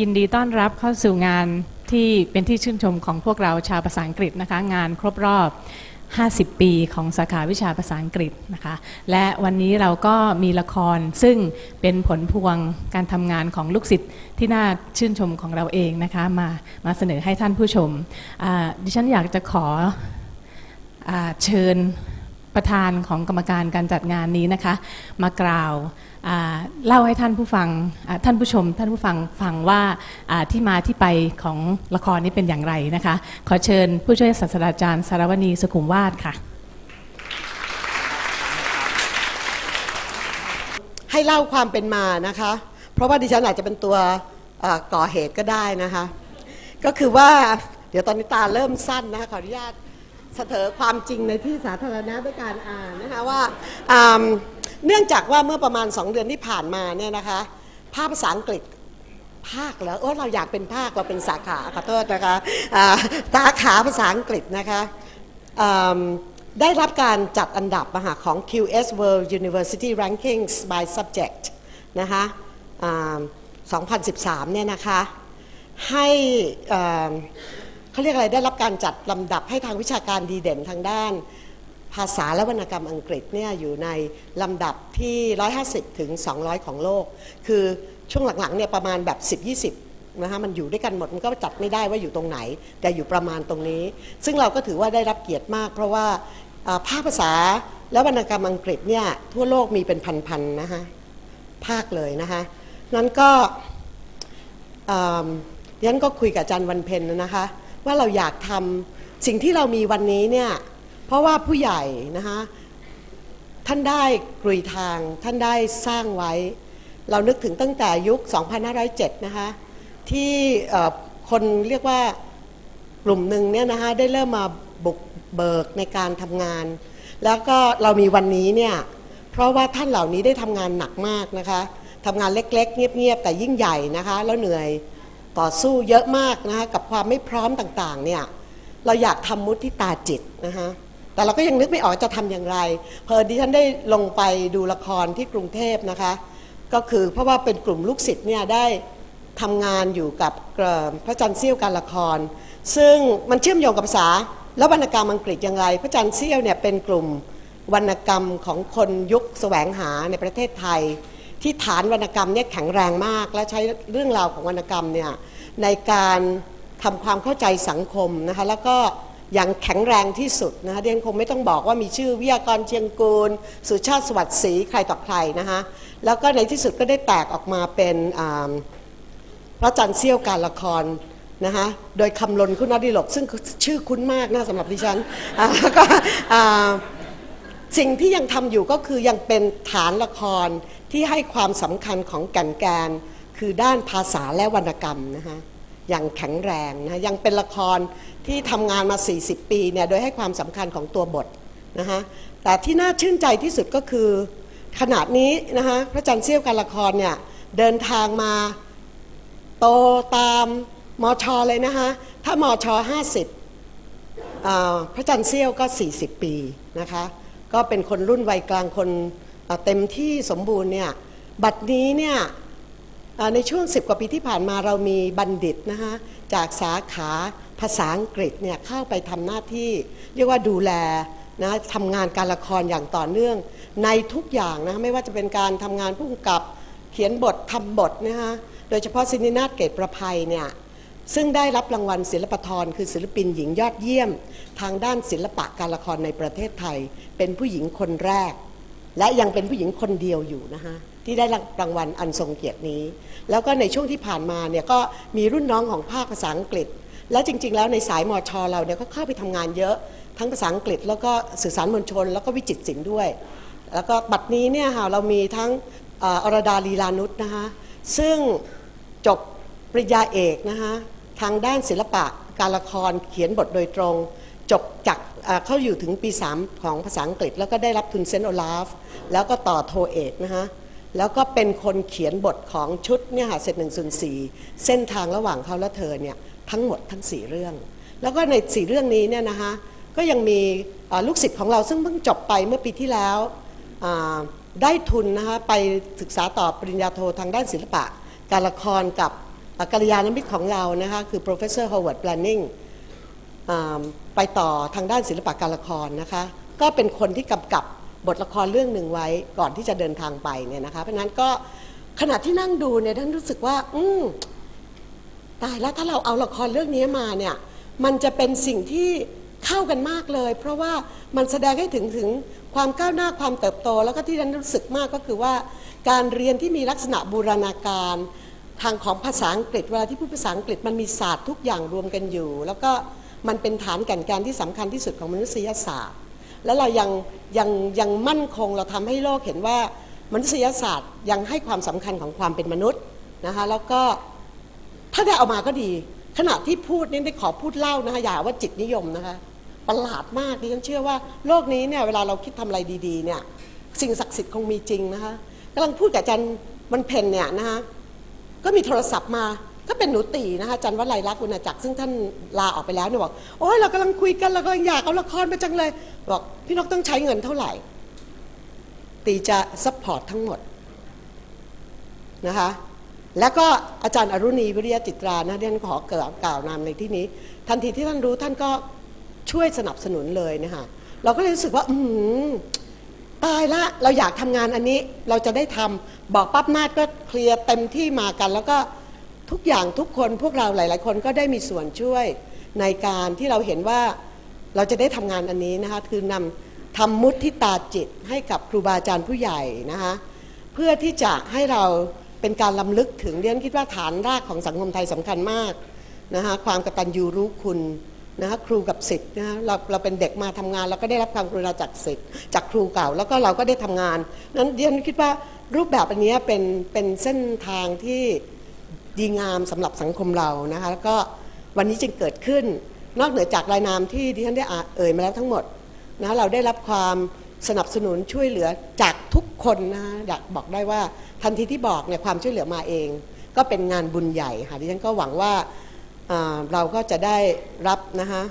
ยินดีต้อนรับเข้าสู่งานที่เป็นที่ชื่นชมของพวกเราชาวภาษาอังกฤษนะคะ งานครบรอบ 50 ปีของสาขาวิชาภาษาอังกฤษนะคะ และวันนี้เราก็มีละครซึ่งเป็นผลพวงการทำงานของลูกศิษย์ที่น่าชื่นชมของเราเองนะคะ มามาเสนอให้ท่านผู้ชมดิฉันอยากจะขออเชิญประธานของกรรมการการจัดงานนี้นะคะ มากล่าว เล่าให้ท่านผู้ฟังท่านผู้ชม ท่านผู้ฟังฟังว่าที่มาที่ไปของละครนี้เป็นอย่างไรนะคะ ขอเชิญผู้ช่วยศาสตราจารย์สารวณีสุขุมวาทค่ะ ให้เล่าความเป็นมานะคะ เพราะว่าดิฉันอาจจะเป็นตัวก่อเหตุก็ได้นะคะ ก็คือว่าเดี๋ยวตอนนี้ตาเริ่มสั้นนะคะขออนุญาตเสนอความจริงในที่สาธารณะด้วยการอ่านนะคะว่า เนื่องจากว่าเมื่อประมาณ 2 เดือนที่ผ่านมาเนี่ยนะคะภาคภาษาอังกฤษภาคเหรอเออเราอยากเป็นภาคเราเป็นสาขาขอโทษนะคะสาขาภาษาอังกฤษนะคะได้รับการจัดอันดับอะค่ะของ QS World University Rankings by Subject นะคะ2013 เนี่ยนะคะ ให้เเขาเรียกอะไรได้รับการจัดลำดับให้ทางวิชาการดีเด่นทางด้าน ภาษาและวรรณกรรมอังกฤษเนี่ยอยู่ในลำดับที่ 150 ถึง 200 ของโลก คือช่วงหลังๆเนี่ยประมาณแบบ 10-20นะคะมันอยู่ด้วยกันหมดมันก็จัดไม่ได้ว่าอยู่ตรงไหน แต่อยู่ประมาณตรงนี้ ซึ่งเราก็ถือว่าได้รับเกียรติมาก เพราะว่าภาคภาษาและวรรณกรรมอังกฤษเนี่ยทั่วโลกมีเป็นพันๆนะคะภาคเลยนะคะนั้นก็อ่าดิฉันก็คุยกับอาจารย์วันเพ็ญนะคะ ว่าเราอยากทำสิ่งที่เรามีวันนี้เนี่ย เพราะว่าผู้ใหญ่นะคะท่านได้กรุยทางท่านได้สร้างไว้ เรานึกถึงตั้งแต่ยุค 2507 นะคะที่คนเรียกว่ากลุ่มหนึ่งเนี่ยนะคะได้เริ่มมาบุกเบิกในการทำงาน แล้วก็เรามีวันนี้เนี่ยเพราะว่าท่านเหล่านี้ได้ทำงานหนักมากนะคะทำงานเล็กๆ เงียบๆ แต่ยิ่งใหญ่นะคะแล้วเหนื่อยต่อสู้เยอะมากนะคะกับความไม่พร้อมต่างๆเนี่ยเราอยากทำมุทิตาจิตนะคะ แต่เราก็ยังนึกไม่ออกจะทำอย่างไร เพอดิฉันได้ลงไปดูละครที่กรุงเทพนะคะ ก็คือเพราะว่าเป็นกลุ่มลูกศิษย์เนี่ยได้ทำงานอยู่กับเอ่อพระจันทร์เสี้ยวการละคร ซึ่งมันเชื่อมโยงกับภาษาและวรรณกรรมอังกฤษอย่างไร พระจันทร์เสี้ยวเนี่ยเป็นกลุ่มวรรณกรรมของคนยุคแสวงหาในประเทศไทย ที่ฐานวรรณกรรมเนี่ยแข็งแรงมาก และใช้เรื่องราวของวรรณกรรมเนี่ยในการทำความเข้าใจสังคมนะคะแล้วก็ อย่างแข็งแรงที่สุดนะคะเดียนคงไม่ต้องบอกว่ามีชื่อวิทยากรเชียงกูล สุชาติสวัสดิ์ศรีใครต่อใครนะคะแล้วก็ในที่สุดก็ได้แตกออกมาเป็นพระจันทร์เสี้ยวการละครนะคะโดยคำลนคุณนดิลกซึ่งชื่อคุ้นมากนะสำหรับดิฉันแล้วก็สิ่งที่ยังทำอยู่ก็คือยังเป็นฐานละครที่ให้ความสำคัญของแก่นแกนคือด้านภาษาและวรรณกรรมนะคะ อย่างแข็งแรงนะยังเป็นละครที่ทำงานมา 40 ปีเนี่ยโดยให้ความสำคัญของตัวบทนะคะแต่ที่น่าชื่นใจที่สุดก็คือขนาดนี้นะคะพระจันทร์เสี้ยวการละครเนี่ยเดินทางมาโตตามมอชอเลยนะคะถ้ามอชอ50อ่าพระจันทร์เสี้ยวก็ 40 ปีนะคะก็เป็นคนรุ่นวัยกลางคนเต็มที่สมบูรณ์เนี่ยบัดนี้เนี่ย ในช่วง 10 กว่าปีที่ผ่านมาเรามีบัณฑิตนะคะจากสาขาภาษาอังกฤษเนี่ยเข้าไปทำหน้าที่ เรียกว่าดูแลนะทำงานการละครอย่างต่อเนื่อง ในทุกอย่างนะไม่ว่าจะเป็นการทำงานผู้กำกับเขียนบททำบทนะคะโดยเฉพาะซินินาถเกตประภัยเนี่ยซึ่งได้รับรางวัลศิลปทรคือศิลปินหญิงยอดเยี่ยม ทางด้านศิลปะการละครในประเทศไทย เป็นผู้หญิงคนแรก และยังเป็นผู้หญิงคนเดียวอยู่นะคะที่ได้รับรางวัลอันทรงเกียรตินี้ แล้วก็ในช่วงที่ผ่านมาเนี่ยก็มีรุ่นน้องของภาคภาษาอังกฤษ และจริง ๆ แล้วในสายมอชอเราเนี่ยก็เข้าไปทำงานเยอะทั้งภาษาอังกฤษ แล้วก็สื่อสารมวลชน แล้วก็วิจิตรศิลป์ด้วย แล้วก็บัดนี้เนี่ยค่ะเรามีทั้งอรดาลีลานุษนะคะซึ่งจบปริญญาเอกนะคะทางด้านศิลปะการละครเขียนบทโดยตรง จบจาก เข้าอยู่ถึงปี 3 ของภาษาอังกฤษ แล้วก็ได้รับทุนเซนต์โอลาฟแล้วก็ต่อโทเอกนะคะแล้วก็เป็นคนเขียนบทของชุดเนี่ยค่ะเสร็จหนึ่งส่วนสี่เส้นทางระหว่างเขาและเธอเนี่ยทั้งหมดทั้ง 4 เรื่อง แล้วก็ในสี่เรื่องนี้เนี่ยนะคะก็ยังมีลูกศิษย์ของเราซึ่งเพิ่งจบไปเมื่อปีที่แล้วได้ทุนนะคะไปศึกษาต่อปริญญาโททางด้านศิลปะ การละครกับกัลยาณมิตรของเรานะคะคือ professor Howard Planning ไปต่อทางด้านศิลปะการละครนะคะ ก็เป็นคนที่กำกับบทละครเรื่องหนึ่งไว้ก่อนที่จะเดินทางไปเนี่ยนะคะ เพราะนั้นก็ขณะที่นั่งดูเนี่ยท่านรู้สึกว่า อืมตายแล้วถ้าเราเอาละครเรื่องนี้มาเนี่ย มันจะเป็นสิ่งที่เข้ากันมากเลย เพราะว่ามันแสดงให้ถึงถึงความก้าวหน้าความเติบโต แล้วก็ที่ฉันรู้สึกมากก็คือว่า การเรียนที่มีลักษณะบูรณาการทางของภาษาอังกฤษเวลาที่พูดภาษาอังกฤษมันมีศาสตร์ทุกอย่างรวมกันอยู่ แล้วก็ มันเป็นฐานแก่นแกนที่สำคัญที่สุดของมนุษยศาสตร์ แล้เรายังยังยังมั่นคงเราทำให้โลกเห็นว่ามนุษยศาสตร์ยังให้ความสำคัญของความเป็นมนุษย์นะคะแล้วก็ถ้าได้เอามาก็ดี ขณะที่พูดนี่ได้ขอพูดเล่านะคะอย่าว่าจิตนิยมนะคะประหลาดมากดิฉันเชื่อว่าโลกนี้เนี่ยเวลาเราคิดทำอะไรดีๆเนี่ยสิ่งศักดิ์สิทธิ์คงมีจริงนะคะกำลังพูดกับอาจารย์มันเพนเนี่ยนะคะก็มีโทรศัพท์มา ก็เป็นหนูตีนะคะอาจารย์วัลัยลักษณ์อุณาจักรซึ่งท่านลาออกไปแล้วเนี่ยบอกโอ้ยเรากำลังคุยกันเรากำลังอยากเอาละครมาจังเลย บอกพี่นกต้องใช้เงินเท่าไหร่ ตีจะซัพพอร์ตทั้งหมดนะคะแล้วก็อาจารย์อรุณีวิริยจิตรานะเรียนขอเกล่าวกล่าวนามในที่นี้ ทันทีที่ท่านรู้ท่านก็ช่วยสนับสนุนเลยนะคะเราก็เลยรู้สึกว่า อืมตายละเราอยากทำงานอันนี้เราจะได้ทำบอกปั๊บนาดก็เคลียร์เต็มที่มากัน แล้วก็ ทุกอย่างทุกคนพวกเราหลาย ๆ คนก็ได้มีส่วนช่วยในการที่เราเห็นว่าเราจะได้ทำงานอันนี้นะคะคือนำทำมุทิตาจิตให้กับครูบาอาจารย์ผู้ใหญ่นะคะเพื่อที่จะให้เราเป็นการลำลึกถึงเรียนคิดว่าฐานรากของสังคมไทยสำคัญมากนะคะความกตัญญูรู้คุณนะคะครูกับศิษย์นะคะเราเราเป็นเด็กมาทำงาน เราก็ได้รับความกรุณาจากศิษย์จากครูเก่า แล้วก็เราก็ได้ทำงานนั้นเรียนคิดว่ารูปแบบอันนี้เป็นเป็นเส้นทางที่ ดีงามสำหรับสังคมเรานะคะแล้วก็วันนี้จึงเกิดขึ้น นอกเหนือจากรายนามที่ดิฉันได้อ่าเอ่ยมาแล้วทั้งหมดนะเราได้รับความสนับสนุนช่วยเหลือจากทุกคนนะอยากบอกได้ว่าทันทีที่บอกเนี่ยความช่วยเหลือมาเอง ก็เป็นงานบุญใหญ่ค่ะดิฉันก็หวังว่าเราก็จะได้รับนะคะ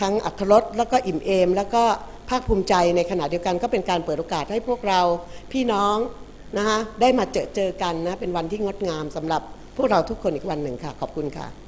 ทั้งอัธรสแล้วก็อิ่มเอม แล้วก็ภาคภูมิใจในขณะเดียวกัน ก็เป็นการเปิดโอกาสให้พวกเราพี่น้องนะคะได้มาเจอเจอกันนะเป็นวันที่งดงามสำหรับ พวกเราทุกคนอีกวันหนึ่งค่ะ ขอบคุณค่ะ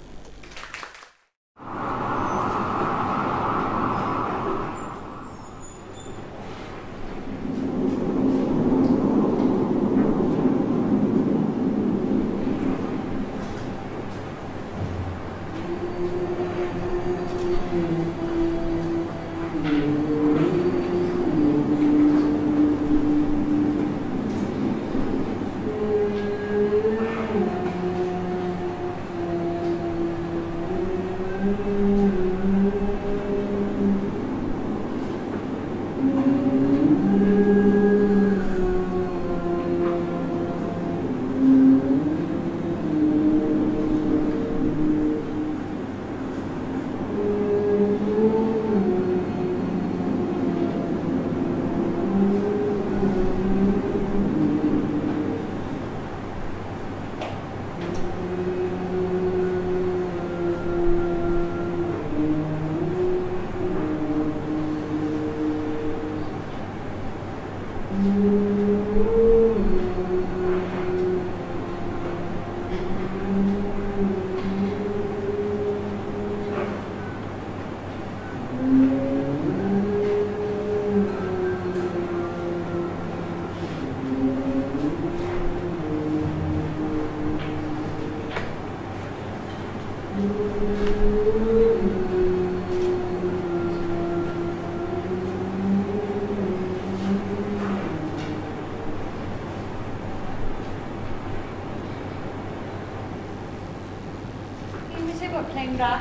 ช่บทเพลงรัก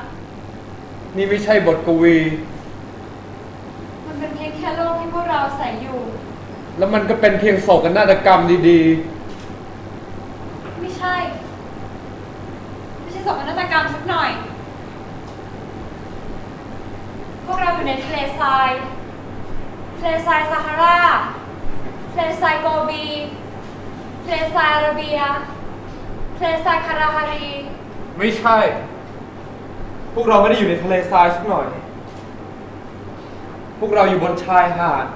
นี่ไม่ใช่บทกวี มันเป็นเพลงแค่โลกที่พวกเราใส่อยู่ แล้วมันก็เป็นเพียงโศกนาฏกรรมดีไม่ใช่ ไม่ใช่โศกนาฏกรรมสักหน่อย พวกเราอยู่ในทะเลทราย ทะเลทรายซาฮารา ทะเลทรายโกบี ทะเลทรายอาระเบีย ทะเลทรายคาราฮารี ๆ ไม่ใช่ พวกเราไม่ได้อยู่ในทะเลทรายสักหน่อย พวกเราอยู่บนชายหาด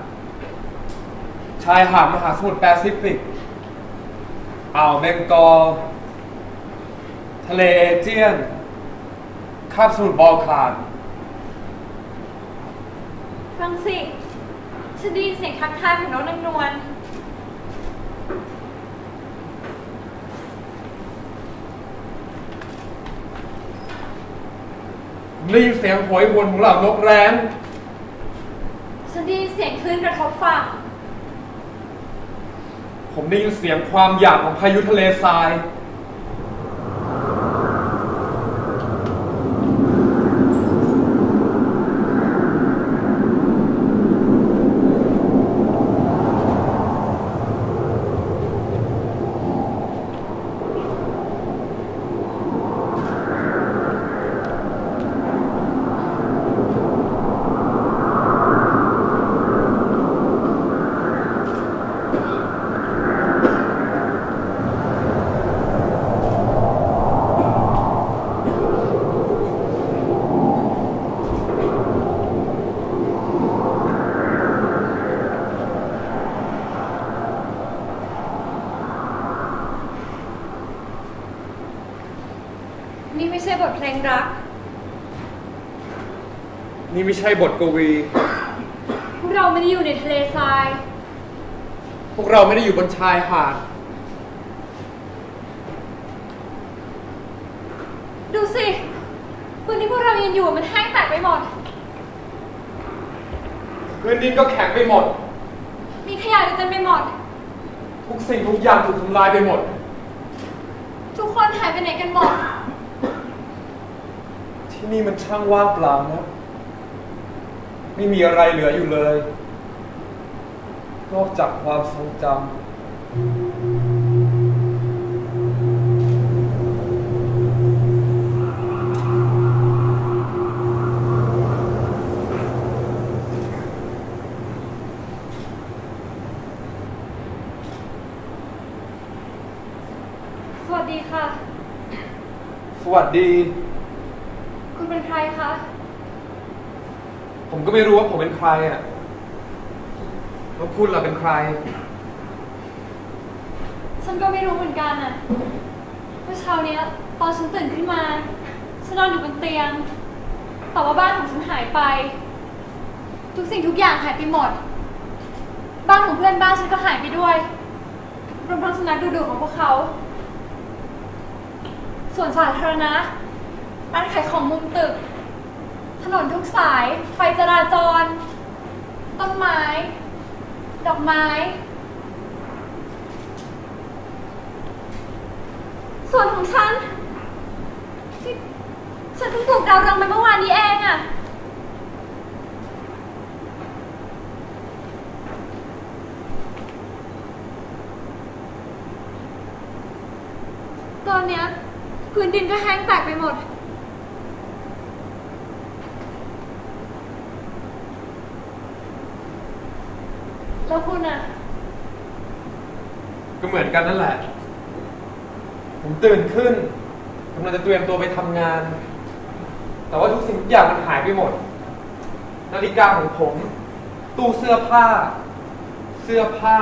ชายหาดมหาสมุทรแปซิฟิก อ่าวเบงกอล ทะเลเอเจียน คาบสมุทรบอลข่าน ฟังสิ ฉันได้ยินเสียงทักทายของน้องนางนวล ได้ยินเสียงโหยหวนของเหล่านกแร้นฉันได้ยินเสียงคลื่นกระทบฝั่ง ผมได้ยินเสียงความหยาบของพายุทะเลทราย ลงรัก นี่ไม่ใช่บทกวี พวกเราไม่ได้อยู่ในทะเลทราย พวกเราไม่ได้อยู่บนชายหาด ดูสิพื้นที่พวกเรายืนอยู่มันแห้งแตกไปหมด พื้นดินก็แข็งไปหมด มีขยะอยู่เต็มไปหมด ทุกสิ่งทุกอย่างถูกทำลายไปหมด ทุกคนหายไปไหนกันหมด ที่นี่มันช่างว่างเปล่านะ ไม่มีอะไรเหลืออยู่เลย นอกจากความทรงจำสวัสดีค่ะ สวัสดี คุณเป็นใครคะ ผมก็ไม่รู้ว่าผมเป็นใครอะแล้วคุณล่ะเป็นใคร ฉันก็ไม่รู้เหมือนกันน่ะเมื่อเช้าเนี้ยตอนฉันตื่นขึ้นมา ฉันนอนอยู่บนเตียง แต่ว่าบ้านของฉันหายไป ทุกสิ่งทุกอย่างหายไปหมด บ้านของเพื่อนบ้านฉันก็หายไปด้วย รวมทั้งสุนัขดุๆของพวกเขา ส่วนสาธารณะร้านขายของมุมตึก ถนนทุกสาย ไฟจราจร ต้นไม้ ดอกไม้ ส่วนของฉันที่ฉันเพิ่งถูกดาวรังไปเมื่อวานนี้เองอะตอนเนี้ยพื้นดินก็แห้งแตกไปหมด แล้วคุณอะก็เหมือนกันนั่นแหละ ผมตื่นขึ้นกำลังจะเตรียมตัวไปทำงาน แต่ว่าทุกสิ่งทุกอย่างมันหายไปหมด นาฬิกาของผม ตู้เสื้อผ้า เสื้อผ้า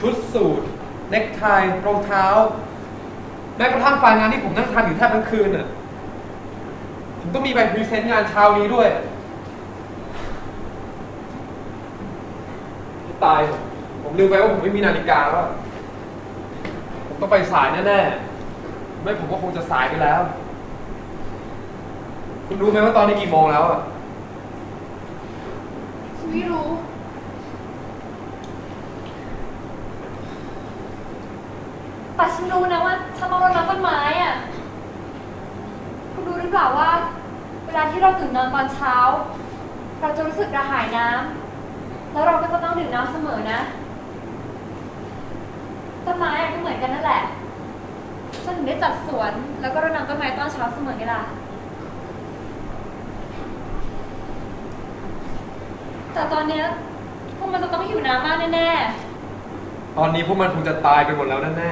ชุดสูทเนคไทรองเท้า แม้กระทั่งไฟล์งานที่ผมนั่งทำอยู่แทบทั้งคืนน่ะ ผมต้องมีใบพรีเซนต์งานเช้านี้ด้วยให้ ตาย ผมลืมไปว่าผมไม่มีนาฬิกาแล้วผมต้องไปสายแน่ๆ ไม่ผมก็คงจะสายไปแล้ว คุณรู้ไหมว่าตอนนี้กี่โมงแล้วอะฉันไม่รู้ แต่ฉันรู้นะว่าฉันต้องรดน้ำต้นไม้อะคุณรู้หรือเปล่าว่า เวลาที่เราตื่นนอนตอนเช้า เราจะรู้สึกกระหายน้ำ แล้วเราก็จะต้องดื่มน้ำเสมอนะ ต้นไม้อะก็เหมือนกันนั่นแหละฉันถึงได้จัดสวน แล้วก็รดน้ำต้นไม้ตอนเช้าเสมอไงล่ะ แต่ตอนเนี้ยพวกมันจะต้องหิวน้ำมากแน่ตอนนี้พวกมันคงจะตายไปหมดแล้วแน่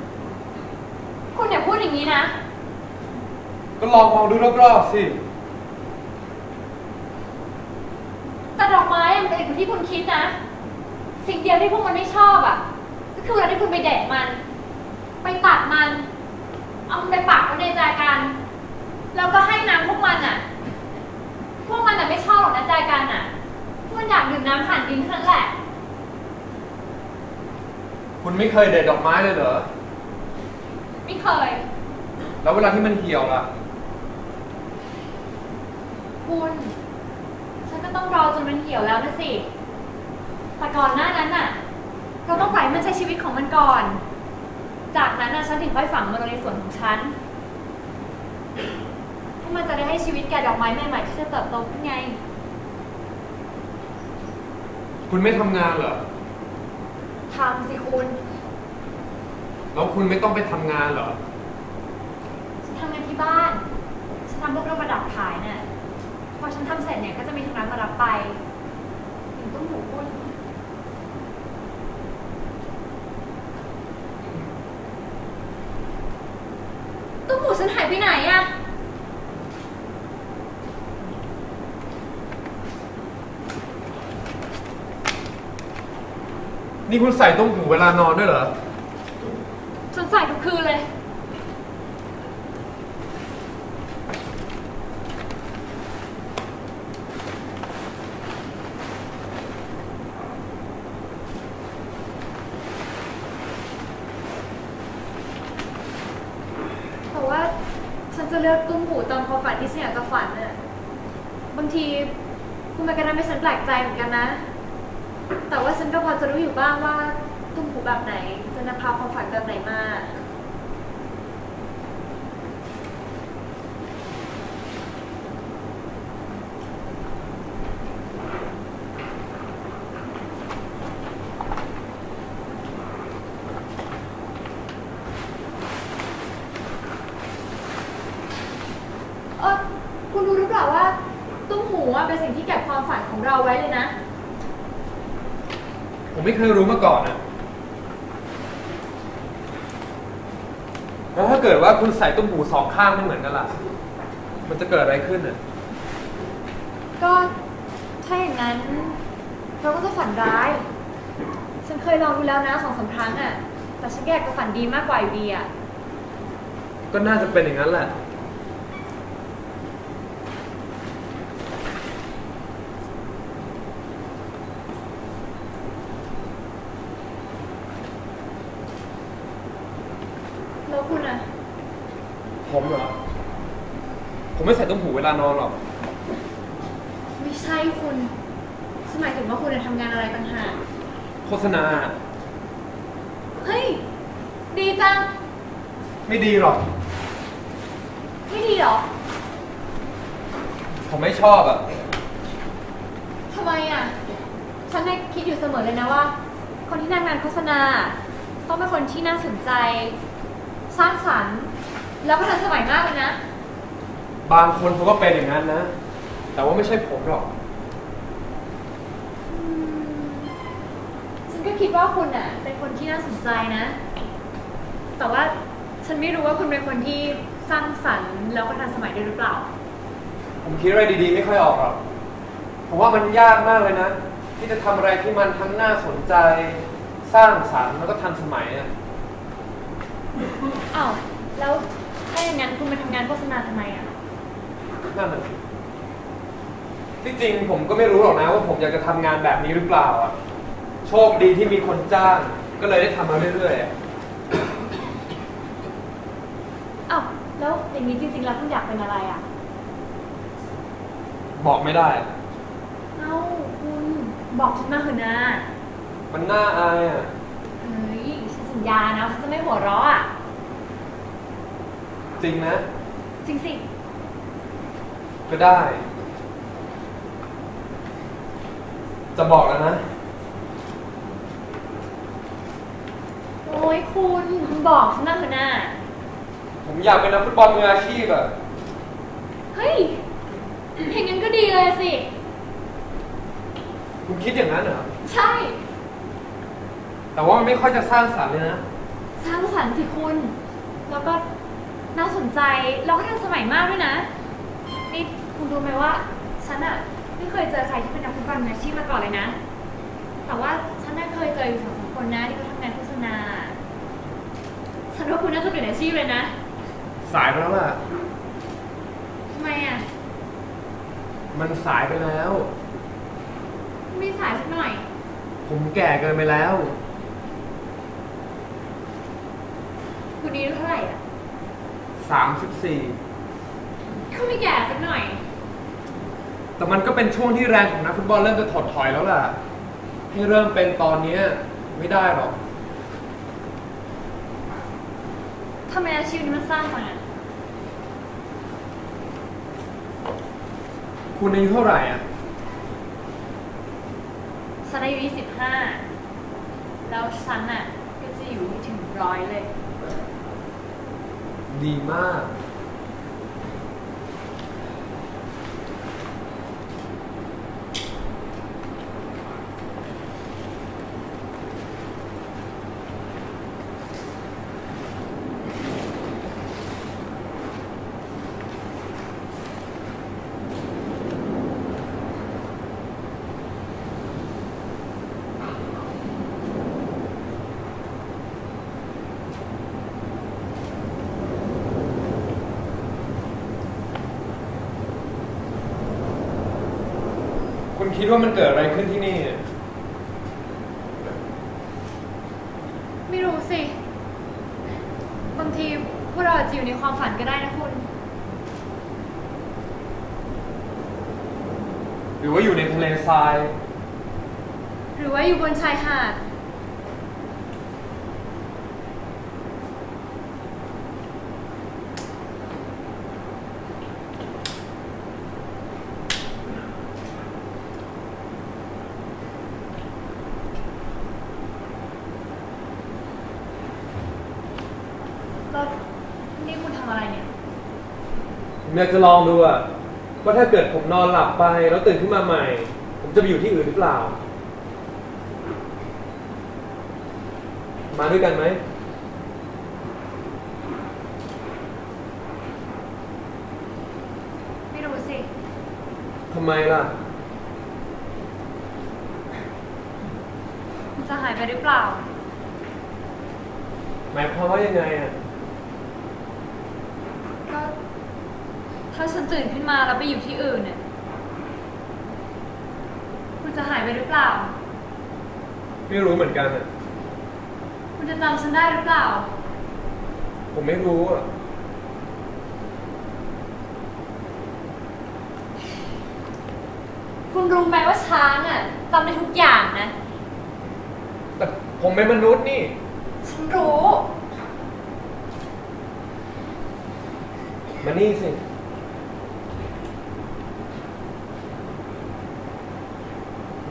ๆ คุณอย่าพูดอย่างนี้นะ ๆก็ลองมองดูรอบๆสิ แต่ดอกไม้อะมันเป็นอย่าง ที่คุณคิดนะ สิ่งเดียวที่พวกมันไม่ชอบอะ ก็คือเวลาที่คุณไปแดดมัน ไปตัดมันเเอามันไปปักไว้ในแจกัน แล้วก็ให้น้ำพวกมันอะ พวกมันแต่ะไม่ชอบหรอกนะแจกันอะ พวกมันอยากดื่มน้ำผ่านดินเท่านั้นแหละ คุณไม่เคยเด็ดดอกไม้เลยเหรอ ไม่เคย แล้วเวลาที่มันเหี่ยวล่ะ คุณฉัน ก็ต้องรอจนมันเหี่ยวแล้วนะสิ แต่ก่อนหน้านั้นน่ะ เราต้องปล่อยให้มันใช้ชีวิตของมันก่อน จากนั้นน่ะฉันถึงค่อยฝังมันลงในส่วนของฉันเพราะมันจะได้ให้ชีวิตแก่ดอกไม้ใหม่ๆที่จะเติบโตขึ้นไง คุณไม่ทำงานเหรอ ทำสิคุณ แล้วคุณไม่ต้องไปทำงานเหรอ ฉันทำงานที่บ้าน ฉันทำพวกเครื่องประดับขายน่ะ พอฉันทำเสร็จเนี่ยก็จะมีทางร้านมารับไปถึงต้องหูคุณตุ้มหูฉันหายไปไหนอะนี่คุณใส่ต้มหูเวลานอนด้วยเหรอ ฉันใส่ทุกคืนเลย แต่ว่าฉันจะ เลือกตุ้มหูตอนความฝันที่ฉันอยากจะฝันน่ะบางทีคุณแม่ก็ทำให้ฉันแปลกใจเหมือนกันนะ แต่ว่าฉันก็พอจะรู้อยู่บ้างว่าตุ้มหูแบบไหนจะนำพาความฝันแบบไหนมา เออคุณรู้หรือเปล่าว่า ตุ้มหูอะเป็นสิ่งที่เก็บความฝันของเราไว้เลยนะ ผมไม่เคยรู้มาก่อนอะแล้วถ้าเกิดว่าคุณใส่ต้มหูสองข้างไม่เหมือนกันล่ะ มันจะเกิดอะไรขึ้นอะก็ถ้าอย่างนั้น เราก็จะฝันร้าย ฉันเคยลองดูแล้วนะสองสามครั้งอะแต่ฉันก็อยากจะฝันดีมากกว่าอยู่ดีอะก็น่าจะเป็นอย่างนั้นแหละ แล้วคุณอะ ผมเหรอ ผมไม่ใส่ต้มหูเว ลานอนหรอก ไม่ใช่คุณฉันหมายถึงว่าคุณจะทำงานอะไรต่างหาก โฆษณา เฮ้ย ดีจัง ไม่ดีหรอก ไม่ดีเหรอ ผมไม่ชอบอะทำไมอะ ฉันน่ะคิดอยู่เสมอเลยนะว่า คนที่ทำงานโฆษณา ต้องเป็นคนที่น่าสนใจ สร้างสรรค์ แล้วก็ทันสมัยมากเลยนะ บางคนเขาก็เป็นอย่างนั้นนะ แต่ว่าไม่ใช่ผมหรอกฉันก็คิดว่าคุณอะ เป็นคนที่น่าสนใจนะ แต่ว่าฉันไม่รู้ว่าคุณเป็นคนที่สร้างสรรค์แล้วก็ทันสมัยด้วยหรือเปล่า ผมคิดอะไรดีๆ ไม่ค่อยออกหรอก ผมว่ามันยากมากเลยนะ ที่จะทำอะไรที่มันทั้งน่าสนใจ สร้างสรรค์แล้วก็ทันสมัยอะอ้าว แล้วถ้าอย่างนั้นคุณมาทำงานโฆษณาทำไมอะ นั่นน่ะสิที่จริงผมก็ไม่รู้หรอกนะว่าผมอยากจะทำงานแบบนี้หรือเปล่าอะโชคดีที่มีคนจ้าง ก็เลยได้ทำมาเรื่อยๆอะอ้าวแล้วอย่างนี้จริงๆแล้วคุณอยากเป็นอะไรอะ บอกไม่ได้เอ้าคุณบอกฉันมาเถอะนะมันน่าอายอะเฮ้ยฉันสัญญานะว่าฉันจะไม่หัวเราะอะจริงนะ จริงสิ ก็ได้ จะบอกแล้วนะ โอ้ยคุณคุณบอกฉันมาเถอะนะผมอยากเป็นนักฟุตบอลมืออาชีพอะเฮ้ยอย่างนั้นก็ดีเลยสิ คุณคิดอย่างนั้นเหรอ ใช่ แต่ว่ามันไม่ค่อยจะสร้างสรรค์เลยนะ สร้างสรรค์สิคุณ แล้วก็น่าสนใจ แล้วก็ทันสมัยมากด้วยนะนี่ คุณรู้ไหมว่า ฉันอะไม่เคยเจอใครที่เป็นนักฟุตบอลมืออาชีพมาก่อนเลยนะ แต่ว่าฉันน่าเคยเจออยู่สองสามคนนะที่เขาทำงานโฆษณา ฉันว่าคุณน่าจะเป็นอาชีพเลยนะ สายไปแล้วล่ะ ทำไมอะมันสายไปแล้ว ไม่สายสักหน่อย ผมแก่เกินไปแล้ว คุณนี้เท่าไหร่อะ34 ก็ไม่แก่สักหน่อย แต่มันก็เป็นช่วงที่แรงของนักฟุตบอลเริ่มจะถดถอยแล้วล่ะให้เริ่มเป็นตอนเนี้ยไม่ได้หรอก ทำไมอาชีพนี้มันสั้นจังอะคุณอายุเท่าไหร่อะ ฉันอายุยี่สิบห้าแล้วฉันอะ ก็จะอยู่ให้ถึงร้อยเลย ดีมาก คุณคิดว่ามันเกิดอะไรขึ้นที่นี่เนี่ยไม่รู้สิ บางทีพวกเราอาจจะอยู่ในความฝันก็ได้นะคุณ หรือว่าอยู่ในทะเลทราย หรือว่าอยู่บนชายหาด แล้วนี่คุณทำอะไรเนี่ย ผมอยากจะลองดูอะว่าถ้าเกิดผมนอนหลับไปแล้วตื่นขึ้นมาใหม่ ผมจะไปอยู่ที่อื่นหรือเปล่า มาด้วยกันไหม ไม่รู้สิ ทำไมล่ะ มันจะหายไปหรือเปล่า หมายความว่ายังไงอะ ก็ ถ้าฉันตื่นขึ้นมาแล้วไปอยู่ที่อื่นเนี่ย คุณจะหายไปหรือเปล่า ไม่รู้เหมือนกันอะคุณจะจำฉันได้หรือเปล่า ผมไม่รู้อะคุณรู้ไหมว่าช้างอะจำได้ทุกอย่างนะ แต่ผมเป็นมนุษย์นี่ ฉันรู้ มานี่สิ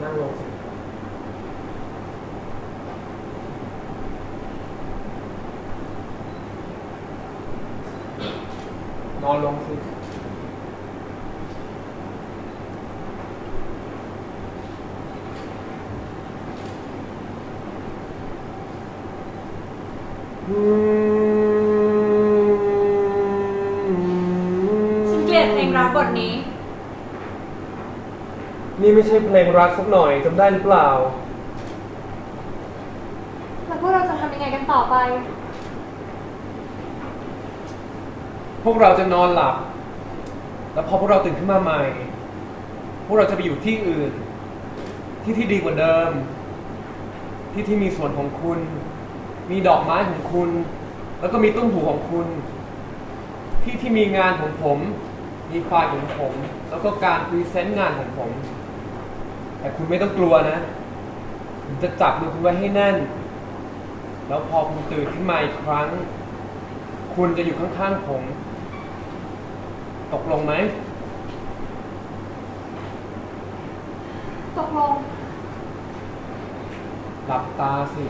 นั่งลงสิ นอนลงสิฉันเกลียดเพลงรักบทนี้ นี่ไม่ใช่เพลงรักสักหน่อยจำได้หรือเปล่า แล้วพวกเราจะทำยังไงกันต่อไป พวกเราจะนอนหลับ แล้วพอพวกเราตื่นขึ้นมาใหม่ พวกเราจะไปอยู่ที่อื่น ที่ที่ดีกว่าเดิม ที่ที่มีสวนของคุณ มีดอกไม้ของคุณ แล้วก็มีตุ้มหูของคุณ ที่ที่มีงานของผม มีไฟของผม แล้วก็การพรีเซนต์งานของผม แต่คุณไม่ต้องกลัวนะผมจะจับมือคุณไว้ให้แน่น แล้วพอคุณตื่นขึ้นมาอีกครั้ง คุณจะอยู่ข้างๆผม ตกลงไหม ตกลง หลับตาสิ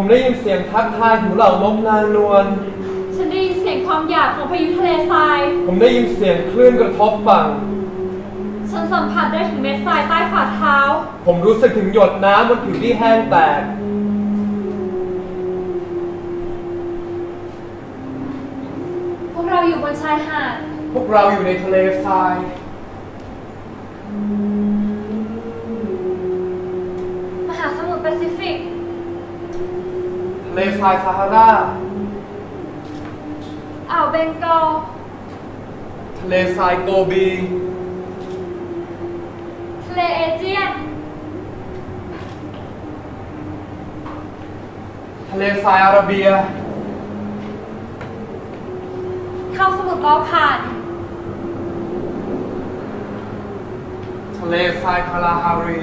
ผมได้ยินเสียงทักทายของเหล่านกนางนวล ฉันได้ยินเสียงความอยากของพายุทะเลทราย ผมได้ยินเสียงคลื่นกระทบฝั่ง ฉันสัมผัสได้ถึงเม็ดทรายใต้ฝ่าเท้า ผมรู้สึกถึงหยดน้ำบนผิวที่แห้งแตก พวกเราอยู่บนชายหาด พวกเราอยู่ในทะเลทราย Thank you. เลทรายซาฮาราอ่าวเบงกอลทะเลทรายโกบี ทะเลเอเจียน ทะเลทรายอาระเบีย เข้าสมุทรบอลข่าน ทะเลทรายคาลาฮารี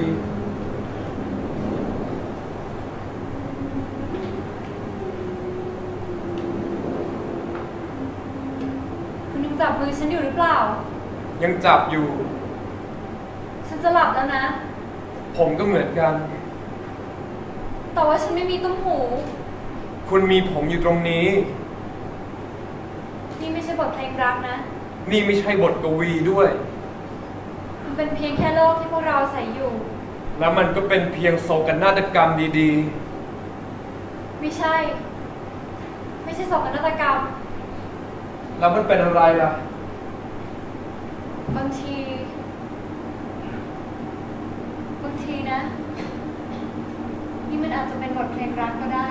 คุณยัง จับมือฉันอยู่หรือเปล่า ยังจับอยู่ ฉันจะหลับแล้วนะ ผมก็เหมือนกัน แต่ว่าฉันไม่มีตุ้มหู คุณมีผมอยู่ตรงนี้ นี่ไม่ใช่บทเพลงรักนะ นี่ไม่ใช่บทกวีด้วย มันเป็นเพียงแค่โลกที่พวกเราอาศัยอยู่ แล้วมันก็เป็นเพียงโศกนาฏกรรมดีไม่ใช่ ไม่ใช่โศกนาฏกรรมๆ แล้วมันเป็นอะไรล่ะ บางที บางทีนะ นี่มันอาจจะเป็นบทเพลงรักก็ได้